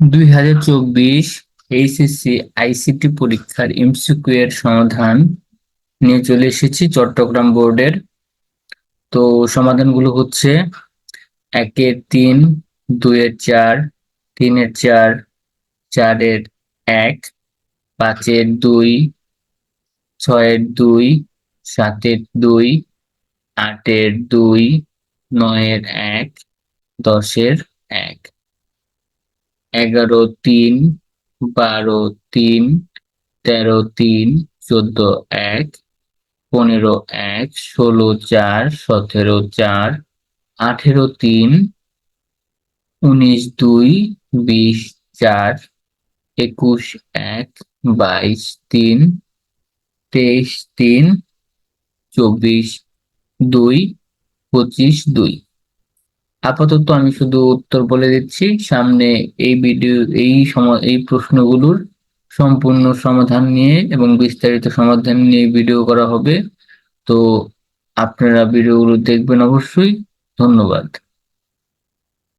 দুই হাজার চব্বিশ এইচএসসি আইসিটি পরীক্ষার এমসিকিউ এর সমাধান নিয়ে চলে এসেছি চট্টগ্রাম বোর্ডের। তো সমাধানগুলো হচ্ছে একের তিন, দুইয়ের চার, তিনের চার, চারের এক, পাঁচের দুই, ছয়ের দুই, সাতের দুই, আটের দুই, নয়ের এক, দশের এক। এগারো, তিন, বারো, তিন, তেরো, তিন, চোদ্দ, এক, পনেরো, এক, ষোলো, চার, সতেরো, চার, আঠেরো, তিন, উনিশ, দুই, বিশ, চার, একুশ, এক, বাইশ, তিন, তেইশ, তিন, চব্বিশ, দুই, পঁচিশ, দুই। আপাতত আমি শুধু উত্তর বলে দিচ্ছি, সামনে এই ভিডিও এই এই প্রশ্নগুলোর সম্পূর্ণ সমাধান নিয়ে এবং বিস্তারিত সমাধান নিয়ে ভিডিও করা হবে। তো আপনারা ভিডিওগুলো দেখবেন অবশ্যই। ধন্যবাদ।